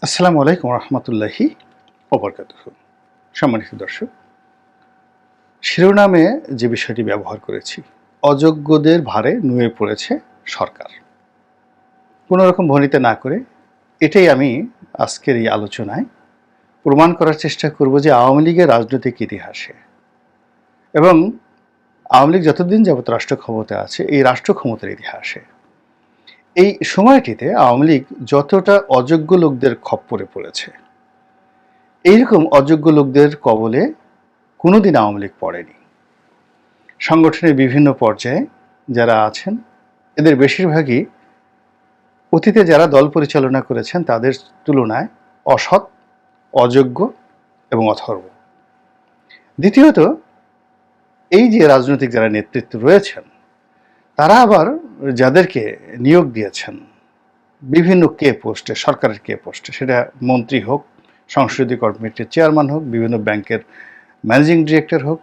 আসসালামু আলাইকুম রহমতুল্লাহি ওবরকাত সম্মানিত দর্শক, শিরোনামে যে বিষয়টি ব্যবহার করেছি, অযোগ্যদের ভারে নুয়ে পড়েছে সরকার। কোনো রকম ভনিতে না করে এটাই আমি আজকের এই আলোচনায় প্রমাণ করার চেষ্টা করব যে আওয়ামী লীগের রাজনৈতিক ইতিহাসে। এবং আওয়ামী লীগ যতদিন যাবত রাষ্ট্র ক্ষমতা আছে, এই রাষ্ট্র ক্ষমতার ইতিহাসে এই সময়টিতে আওয়ামী লীগ যতটা অযোগ্য লোকদের খপ্পরে পড়েছে, এইরকম অযোগ্য লোকদের কবলে কোনোদিন আওয়ামী লীগ পড়েনি। সংগঠনের বিভিন্ন পর্যায়ে যারা আছেন, এদের বেশিরভাগই অতীতে যারা দল পরিচালনা করেছেন, তাদের তুলনায় অসৎ, অযোগ্য এবং অথর্ব। দ্বিতীয়ত, এই যে রাজনৈতিক যারা নেতৃত্ব রয়েছেন তারা আবার যাদেরকে নিয়োগ দিয়েছেন, বিভিন্ন কে পোস্টে, সরকারের কে পোস্টে, সেটা মন্ত্রী হোক, সংসদীয় কমিটির চেয়ারম্যান হোক, বিভিন্ন ব্যাংকের ম্যানেজিং ডিরেক্টর হোক,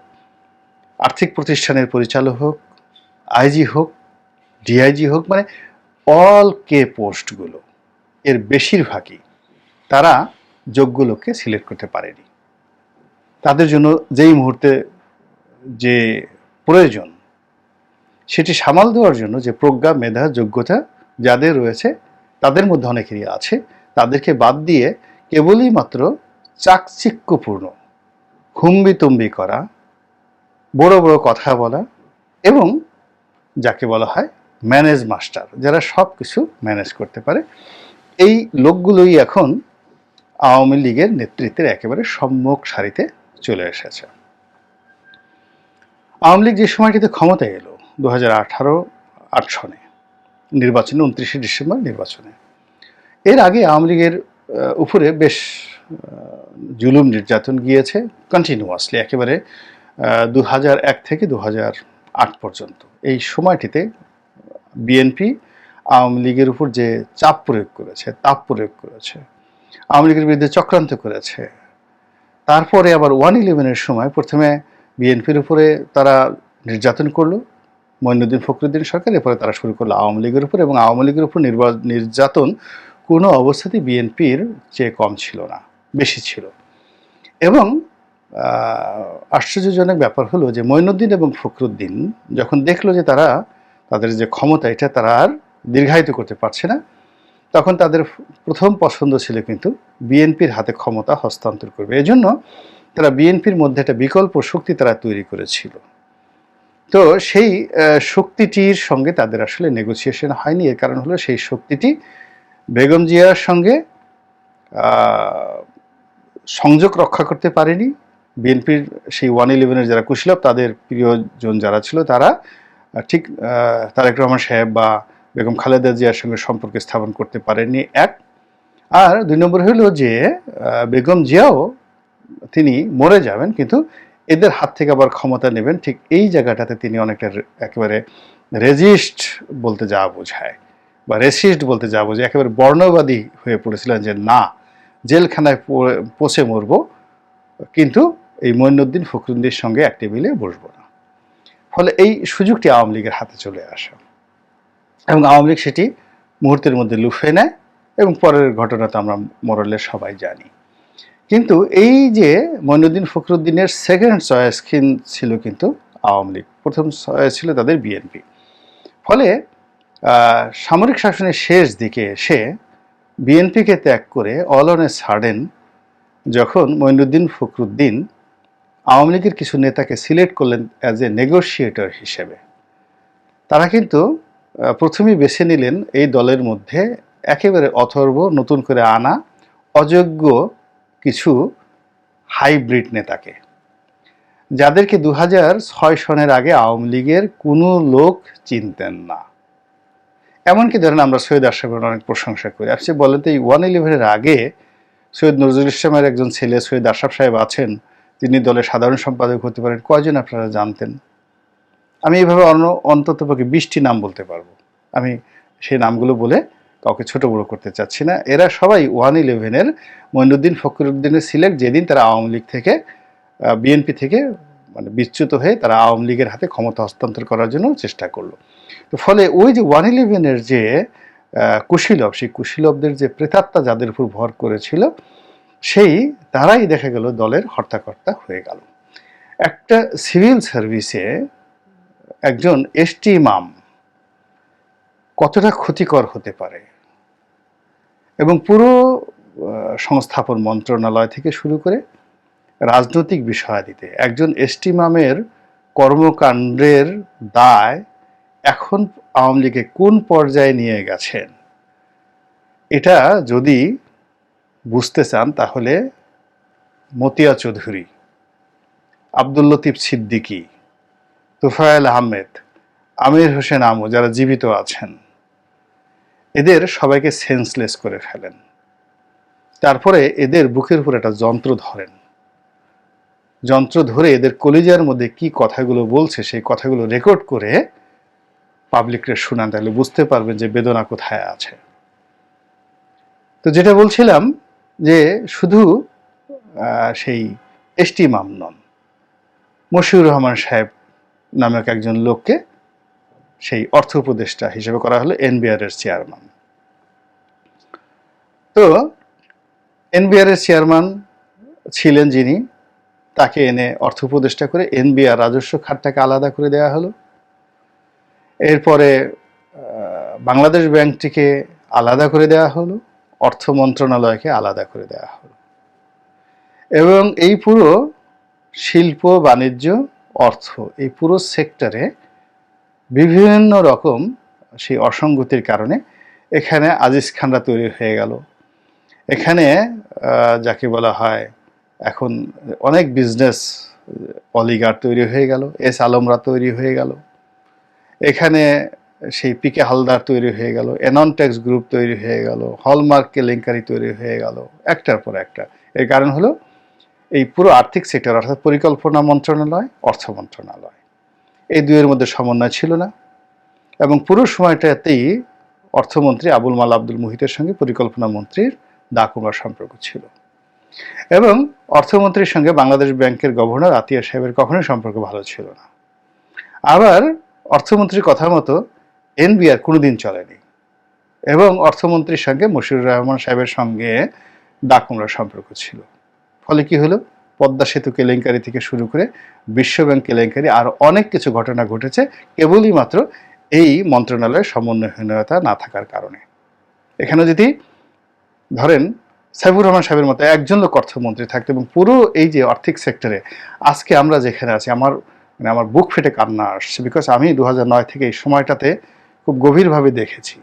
আর্থিক প্রতিষ্ঠানের পরিচালক হোক আইজি হোক ডিআইজি হোক মানে অল কে পোস্টগুলো, এর বেশিরভাগই তারা যোগ্য লোককে সিলেক্ট করতে পারেনি। তাদের জন্য যেই মুহূর্তে যে প্রয়োজন সেটি সামাল দেওয়ার জন্য যে প্রজ্ঞা, মেধা, যোগ্যতা যাদের রয়েছে, তাদের মধ্যে অনেকেরই আছে, তাদেরকে বাদ দিয়ে কেবলই মাত্র চাকচিক্যপূর্ণ হুম্বিতম্বি করা, বড় বড় কথা বলা এবং যাকে বলা হয় ম্যানেজ মাস্টার, যারা সব কিছু ম্যানেজ করতে পারে। এই লোকগুলোই এখন আওয়ামী লীগের নেতৃত্বের একেবারে সম্মুখ সারিতে চলে এসেছে। আওয়ামী লীগ যে সময়টিতে ক্ষমতায় এলো দু হাজার আঠারো, আট সনে, নির্বাচনে, উনত্রিশে ডিসেম্বর নির্বাচনে। এর আগে আওয়ামী লীগের উপরে বেশ জুলুম নির্যাতন গিয়েছে কন্টিনিউয়াসলি একেবারে দু হাজার এক থেকে দু হাজার আট পর্যন্ত। এই সময়টিতে, বিএনপি আওয়ামী লীগের উপর যে চাপ প্রয়োগ করেছে, তাপ প্রয়োগ করেছে, আওয়ামী লীগের বিরুদ্ধে চক্রান্ত করেছে, তারপরে আবার ওয়ান ইলেভেনের সময় প্রথমে বিএনপির উপরে তারা নির্যাতন করল মঈনুদ্দিন ফখরুদ্দিন সরকার, এরপরে তারা শুরু করল আওয়ামী লীগের উপর এবং আওয়ামী লীগের উপর নির্যাতন কোনো অবস্থাতেই বিএনপির চেয়ে কম ছিল না, বেশি ছিল। এবং আশ্চর্যজনক ব্যাপার হলো যে মঈনুদ্দিন এবং ফখরুদ্দিন যখন দেখল যে তারা, তাদের যে ক্ষমতা, এটা তারা আর দীর্ঘায়িত করতে পারছে না, তখন তাদের প্রথম পছন্দ ছিল কিন্তু বিএনপির হাতে ক্ষমতা হস্তান্তর করবে। এজন্য তারা বিএনপির মধ্যে একটা বিকল্প শক্তি তারা তৈরি করেছিল। তো সেই শক্তিটির সঙ্গে তাদের আসলে নেগোসিয়েশন হয়নি। এর কারণ হলো সেই শক্তিটি বেগম জিয়ার সঙ্গে সংযোগ রক্ষা করতে পারেনি। বিএনপির সেই ওয়ান ইলেভেনের যারা কুশলভ তাদের প্রিয়জন যারা ছিল তারা ঠিক তারেক রহমান সাহেব বা বেগম খালেদা জিয়ার সঙ্গে সম্পর্ক স্থাপন করতে পারেননি এক। আর দুই নম্বর হলো যে বেগম জিয়াও তিনি মরে যাবেন, কিন্তু এদের হাত থেকে আবার ক্ষমতা নেবেন। ঠিক এই জায়গাটাতে তিনি অনেকটা একেবারে রেজিস্ট বলতে যা বোঝায় বা রেসিস্ট বলতে যা বোঝায়, একেবারে বর্ণবাদী হয়ে পড়েছিলেন যে, না, জেলখানায় পচে মরবো, কিন্তু এই মঈনুদ্দিন ফখরুদ্দিনের সঙ্গে এক টেবিলে বসবো না। ফলে এই সুযোগটি আওয়ামী লীগের হাতে চলে আসে এবং আওয়ামী লীগ সেটি মুহূর্তের মধ্যে লুফে নেয় এবং পরের ঘটনা তো আমরা মোরলে সবাই জানি। কিন্তু এই যে মঈনুদ্দিন ফখরুদ্দিনের সেকেন্ড চয়েস ছিল কিন্তু আওয়ামী লীগ। প্রথম চয়েস ছিল তাদের বিএনপি ফলে সামরিক শাসনের শেষ দিকে এসে বিএনপিকে ত্যাগ করে অল অন এ সাডেন যখন মঈনুদ্দিন ফখরুদ্দিন আওয়ামী লীগের কিছু নেতাকে সিলেক্ট করলেন অ্যাজ এ নেগোশিয়েটর হিসেবে। তারা কিন্তু প্রথমেই বেছে নিলেন এই দলের মধ্যে একেবারে অথর্ব, নতুন করে আনা, অযোগ্য কিছু হাইব্রিড নেতাকে। যাদেরকে দু ছয় সনের আগে আওয়ামী লীগের কোনো লোক চিনতেন না। এমনকি ধরেন আমরা সৈয়দ আশরাফের অনেক প্রশংসা করি। আপনি বলেন তো এই ওয়ান ইলেভেনের আগে সৈয়দ নজরুল ইসলামের একজন ছেলে সৈয়দ আশরাফ সাহেব আছেন তিনি দলের সাধারণ সম্পাদক হতে পারেন। কয়জন আপনারা জানতেন? আমি এইভাবে অন্য অন্তত পক্ষে বিশটি নাম বলতে পারব। আমি সেই নামগুলো বলে কাউকে ছোট বড় করতে চাচ্ছি না। এরা সবাই ওয়ান ইলেভেনের মঈনুদ্দিন ফখরুদ্দিনের সিলেক্ট যেদিন তারা আওয়ামী লীগ থেকে বিএনপি থেকে মানে বিচ্যুত হয়ে তারা আওয়ামী লীগের হাতে ক্ষমতা হস্তান্তর করার জন্য চেষ্টা করল। তো ফলে ওই যে ওয়ান ইলেভেনের যে আহ, কুশীলব সেই কুশীলবদের যে প্রেতাত্মা যাদের উপর ভর করেছিল সেই তারাই দেখা গেল দলের হর্তাকর্তা হয়ে গেল। একটা সিভিল সার্ভিসে একজন এসটি মাম কতটা ক্ষতিকর হতে পারে? এবং পুরো সংস্থাপন মন্ত্রণালয় থেকে শুরু করে রাজনৈতিক বিষয়াদিতে একজন এসটি মামের কর্মকাণ্ডের দায় এখন আওয়ামী লীগে কোন পর্যায়ে নিয়ে গেছেন? এটা যদি বুঝতে চান তাহলে মতিয়া চৌধুরী, আব্দুল লতিফ সিদ্দিকী, তুফায়েল আহমেদ, আমির হোসেন আমু যারা জীবিত আছেন এদের সবাইকে সেন্সলেস করে ফেলেন। তারপরে এদের বুকের উপর একটা যন্ত্র ধরেন। যন্ত্র ধরে এদের কলিজার মধ্যে কি কথাগুলো বলছে, সেই কথাগুলো রেকর্ড করে পাবলিকরে শোনান, তাহলে বুঝতে পারবেন যে বেদনা কোথায় আছে। তো যেটা বলছিলাম যে শুধু সেই এসটি মাম নন মশিউর রহমান সাহেব নামক একজন লোককে সেই অর্থ উপদেষ্টা হিসেবে করা হলো এনবিআর এর চেয়ারম্যান। তো এনবিআর এর চেয়ারম্যান ছিলেন যিনি, তাকে এনে অর্থ উপদেষ্টা করে এনবিআর রাজস্ব খাতটাকে আলাদা করে দেওয়া হলো। এরপরে বাংলাদেশ ব্যাংকটিকে আলাদা করে দেওয়া হলো, অর্থ মন্ত্রণালয়কে আলাদা করে দেওয়া হলো। এবং এই পুরো শিল্প, বাণিজ্য, অর্থ এই পুরো সেক্টরে বিভিন্ন রকম সেই অসঙ্গতির কারণে এখানে আজিজ খানরা তৈরি হয়ে গেল। এখানে যাকে বলা হয়, এখন অনেক বিজনেস অলিগার তৈরি হয়ে গেল, এস আলমরা তৈরি হয়ে গেল। এখানে সেই পিকে হালদার তৈরি হয়ে গেল এননটেক্স গ্রুপ তৈরি হয়ে গেল হলমার্ক কেলেঙ্কারি তৈরি হয়ে গেল, একটার পর একটা। এর কারণ হলো, এই পুরো আর্থিক সেক্টর অর্থাৎ পরিকল্পনা মন্ত্রণালয়, অর্থ মন্ত্রণালয়। এই দুয়ের মধ্যে সমন্বয় ছিল না। এবং পুরো সময়টাতেই অর্থমন্ত্রী আবুল মাল আব্দুল মুহিতের সঙ্গে পরিকল্পনা মন্ত্রীর দাকুমার সম্পর্ক ছিল। এবং অর্থমন্ত্রীর সঙ্গে বাংলাদেশ ব্যাংকের গভর্নর আতিয়া সাহেবের কখনোই সম্পর্ক ভালো ছিল না। আবার অর্থমন্ত্রীর কথা মতো এনবিআর কোনোদিন চলেনি। এবং অর্থমন্ত্রীর সঙ্গে মশিউর রহমান সাহেবের সঙ্গে ডাকুমরার সম্পর্ক ছিল। ফলে কি হলো? পদ্মা সেতু কেলেঙ্কারি থেকে শুরু করে বিশ্বব্যাংক কেলেঙ্কারি, আর অনেক কিছু ঘটনা ঘটেছে, কেবলই মাত্র এই মন্ত্রণালয়ের সমন্বয়হীনতা না থাকার কারণে। এখানে যদি ধরেন, সাইফুর রহমান সাহেবের মতো একজন লোক অর্থমন্ত্রী থাকতো এবং পুরো এই যে আর্থিক সেক্টরে আজকে আমরা যেখানে আছি, আমার মানে আমার বুক ফেটে কান্না আসছে বিকজ আমি দু নয় থেকে এই সময়টাতে খুব গভীরভাবে দেখেছি।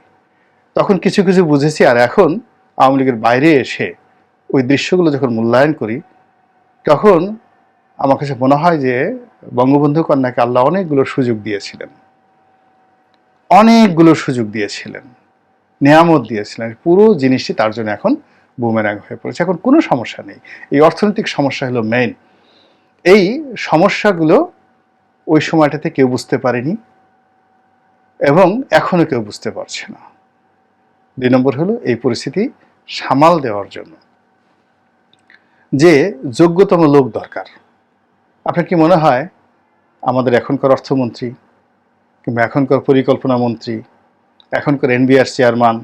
তখন কিছু কিছু বুঝেছি আর এখন আওয়ামী লীগের বাইরে এসে ওই দৃশ্যগুলো যখন মূল্যায়ন করি তখন আমার কাছে মনে হয় যে বঙ্গবন্ধু কন্যাকে আল্লাহ অনেকগুলো সুযোগ দিয়েছিলেন। অনেকগুলো সুযোগ দিয়েছিলেন। নিয়ামত দিয়েছিলেন। পুরো জিনিসটি তার জন্য এখন বুমেরাং হয়ে পড়েছে। এখন কোনো সমস্যা নেই। এই অর্থনৈতিক সমস্যা হলো মেইন এই সমস্যাগুলো ওই সময়টাতে কেউ বুঝতে পারেনি এবং এখনও কেউ বুঝতে পারছে না। দুই নম্বর হলো এই পরিস্থিতি সামাল দেওয়ার জন্য। যে যোগ্যতম লোক দরকার। আপনার কি মনে হয় আমাদের এখনকার অর্থমন্ত্রী কিংবা এখনকার পরিকল্পনা মন্ত্রী, এখনকার এনবিআর চেয়ারম্যান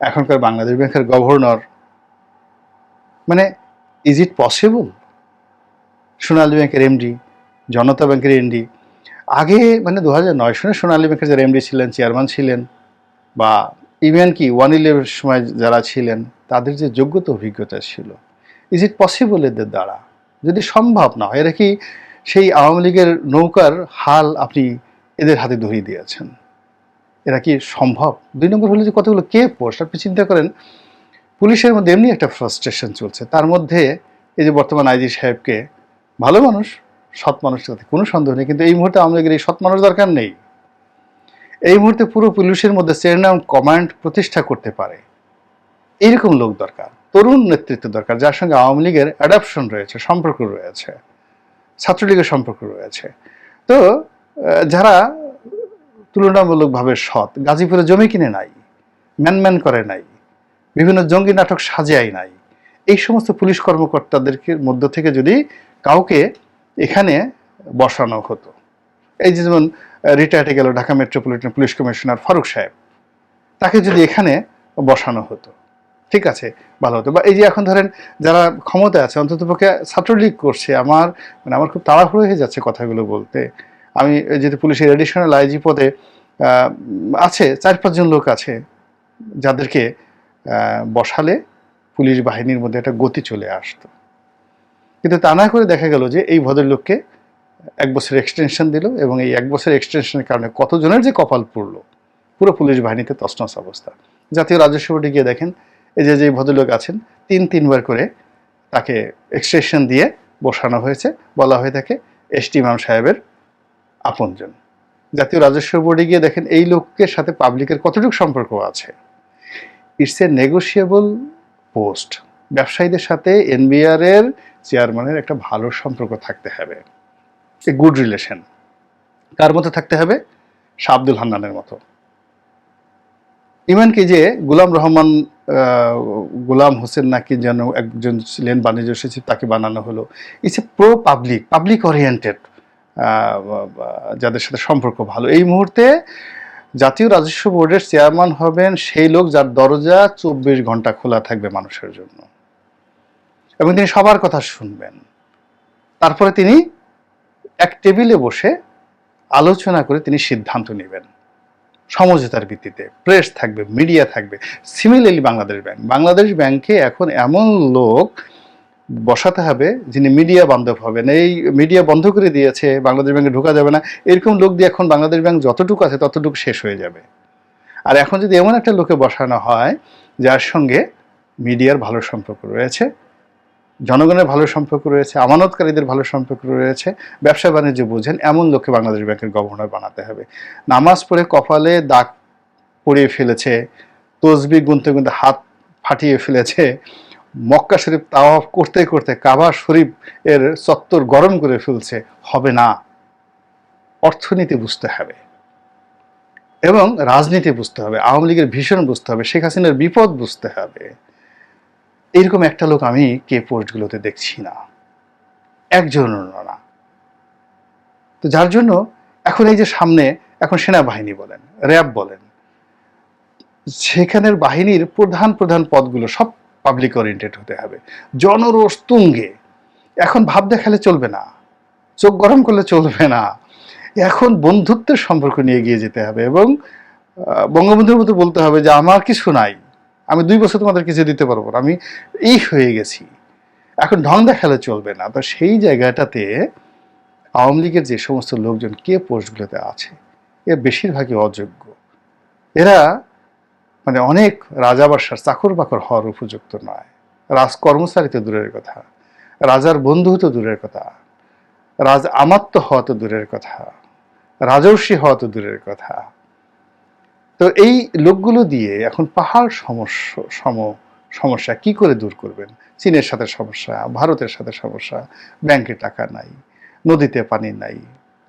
এখনকার বাংলাদেশ ব্যাংকের গভর্নর মানে ইজ ইট পসিবল সোনালী ব্যাংকের এমডি জনতা ব্যাংকের এমডি আগে মানে দু হাজার নয় সনে সোনালী ব্যাংকের যারা এমডি ছিলেন চেয়ারম্যান ছিলেন বা ইভেন কি ওয়ান ইলেভেন সময় যারা ছিলেন, তাদের যে যোগ্যতা অভিজ্ঞতা ছিল ইজ ইট পসিবল এদের দ্বারা? যদি সম্ভব না হয়, এরা কি সেই আওয়ামী লীগের নৌকার হাল আপনি এদের হাতে ধরিয়ে দিয়েছেন? এরা কি সম্ভব? দুই নম্বর হলো যে কতগুলো কে পোস্ট? আপনি চিন্তা করেন, পুলিশের মধ্যে এমনি একটা ফ্রাস্ট্রেশন চলছে। তার মধ্যে এই যে বর্তমান আইজি সাহেবকে, ভালো মানুষ, সৎ মানুষের সাথে কোনো সন্দেহ নেই। কিন্তু এই মুহূর্তে আওয়ামী লীগের এই সৎ মানুষ দরকার নেই। এই মুহূর্তে পুরো পুলিশের মধ্যে চেয়ারম্যান কমান্ড প্রতিষ্ঠা করতে পারে। এইরকম লোক দরকার। তরুণ নেতৃত্ব দরকার, যার সঙ্গে আওয়ামী লীগের অ্যাডাপশন রয়েছে, সম্পর্ক রয়েছে, ছাত্রলীগের সম্পর্ক রয়েছে। তো যারা তুলনামূলকভাবে সৎ, গাজীপুরে জমি কিনে নাই, ম্যানম্যান করে নাই, বিভিন্ন জঙ্গি নাটক সাজাই নাই, এই সমস্ত পুলিশ কর্মকর্তাদেরকে মধ্য থেকে যদি কাউকে এখানে বসানো হতো, এই যে যেমন রিটায়ার্ডে গেল Dhaka metropolitan police commissioner Faruk সাহেব, তাকে যদি এখানে বসানো হতো ঠিক আছে, ভালো হতো। বা এই যে এখন ধরেন যারা ক্ষমতা আছে, অন্তত পক্ষে ছাত্রলীগ করছে, আমার মানে আমার খুব তাড়াহুড়ো হয়ে যাচ্ছে কথাগুলো বলতে। আমি যেহেতু পুলিশের এডিশনাল আইজি পদে আছে চার পাঁচজন লোক আছে, যাদেরকে বসালে পুলিশ বাহিনীর মধ্যে একটা গতি চলে আসতো। কিন্তু তা না করে দেখা গেল যে এই ভদ্রলোককে এক বছর এক্সটেনশন দিল এবং এই এক বছর এক্সটেনশনের কারণে কতজনের যে কপাল পড়ল, পুরো পুলিশ বাহিনীতে তছনছ অবস্থা। জাতীয় রাজস্ব বোর্ডে গিয়ে দেখেন এই যে যে ভদ্রলোক আছেন, তিন, তিনবার করে তাকে এক্সটেনশন দিয়ে বসানো হয়েছে। বলা হয়ে থাকে, এস টি ইমাম সাহেবের আপনজন। জাতীয় রাজস্ব বোর্ডে গিয়ে দেখেন, এই লোকের সাথে পাবলিকের কতটুকু সম্পর্ক আছে। ইটস এ নেগোশিয়েবল পোস্ট ব্যবসায়ীদের সাথে এনবিআর এর চেয়ারম্যানের একটা ভালো সম্পর্ক থাকতে হবে। এ গুড রিলেশন কার মতো থাকতে হবে? শাহ আব্দুল হান্নানের মতো। ইমানকি যে গুলাম রহমান গুলাম হোসেন নাকি যেন একজন ছিলেন বাণিজ্য সচিব, তাকে বানানো হলো। It's a pro public public oriented যাদের সাথে সম্পর্ক ভালো। এই মুহূর্তে জাতীয় রাজস্ব বোর্ডের চেয়ারম্যান হবেন সেই লোক যার দরজা চব্বিশ ঘণ্টা খোলা থাকবে মানুষের জন্য। এবং তিনি সবার কথা শুনবেন। তারপরে তিনি এক টেবিলে বসে আলোচনা করে তিনি সিদ্ধান্ত নেবেন। সমঝোতার ভিত্তিতে। প্রেস থাকবে মিডিয়া থাকবে। সিমিলারলি বাংলাদেশ ব্যাংক বাংলাদেশ ব্যাংকে এখন এমন লোক বসাতে হবে যিনি মিডিয়া বান্ধব হবেন। এই মিডিয়া বন্ধ করে দিয়েছে বাংলাদেশ ব্যাংকে ঢোকা যাবে না। এরকম লোক দিয়ে এখন বাংলাদেশ ব্যাংক যতটুকু আছে ততটুকু শেষ হয়ে যাবে। আর এখন যদি এমন একটা লোকে বসানো হয়, যার সঙ্গে মিডিয়ার ভালো সম্পর্ক রয়েছে জনগণের ভালো সম্পর্ক রয়েছে, আমানতকারীদের ভালো সম্পর্ক রয়েছে, ব্যবসা বাণিজ্য বোঝেন, এমন লোককে বাংলাদেশ ব্যাংকের গভর্নর বানাতে হবে। নামাজ পড়ে কপালে দাগ পড়িয়ে ফেলেছে তসবি গুনতে গুনতে হাত ফাটিয়ে ফেলেছে, মক্কা শরীফ তাওয়াফ করতে করতে কাবা শরীফ এর চত্বর গরম করে ফেলছে, হবে না। অর্থনীতি বুঝতে হবে এবং রাজনীতি বুঝতে হবে, আওয়ামী লীগের ভীষণ বুঝতে হবে, শেখ হাসিনার বিপদ বুঝতে হবে। এরকম একটা লোক আমি কে পোস্টগুলোতে দেখছি না। একজনও না। তো যার জন্য এখন এই যে সামনে এখন সেনাবাহিনী বলেন, র্যাব বলেন, সেখানের বাহিনীর প্রধান প্রধান পদগুলো সব পাবলিক ওরিয়েন্টেড হতে হবে। জনরোষ তুঙ্গে। এখন ভাব দেখালে চলবে না। চোখ গরম করলে চলবে না। এখন বন্ধুত্বের সম্পর্ক নিয়ে এগিয়ে যেতে হবে এবং বঙ্গবন্ধুর মতো বলতে হবে যে, আমার কিছু নাই। আমি দুই বছর তোমাদের কিছু দিতে পারব না, আমি এই হয়ে গেছি। এখন ঢং দেখালে চলবে না। তো সেই জায়গাটাতে আওয়ামী লীগের যে সমস্ত লোকজন, কে পোস্টগুলোতে আছে? এ বেশিরভাগই অযোগ্য। এরা মানে অনেক রাজাবাসার চাকর বাকর হওয়ার উপযুক্ত নয়। রাজ কর্মচারী তো দূরের কথা। রাজার বন্ধু তো দূরের কথা। রাজ আমাত্য হওয়া তো দূরের কথা। রাজর্ষি হওয়া তো দূরের কথা। তো এই লোকগুলো দিয়ে এখন পাহাড় সমস্যা, সম, সমস্যা কি করে দূর করবেন? চীনের সাথে সমস্যা, ভারতের সাথে সমস্যা, ব্যাংকে টাকা নাই, নদীতে পানি নাই,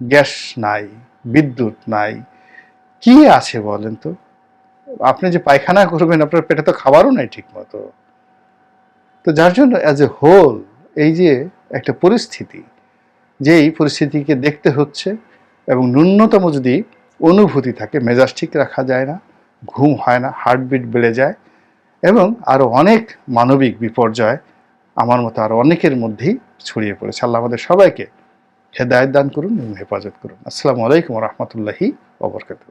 গ্যাস নাই, বিদ্যুৎ নাই, কি আছে বলেন তো? আপনি যে পায়খানা করবেন, আপনার পেটে তো খাবারও নাই ঠিক মতো তো যার জন্য অ্যাজ এ হোল এই যে একটা পরিস্থিতি, যেই পরিস্থিতিকে দেখতে হচ্ছে এবং ন্যূনতম যদি অনুভূতি থাকে, মেজাজ ঠিক রাখা যায় না, ঘুম হয় না হার্টবিট বেড়ে যায় এবং আরও অনেক মানবিক বিপর্যয় আমার মতো আরও অনেকের মধ্যেই ছড়িয়ে পড়েছে। আল্লাহ আমাদের সবাইকে হেদায়ত দান করুন এবং হেফাজত করুন। আসসালামু আলাইকুম রহমতুল্লাহি ওবরকাতুহ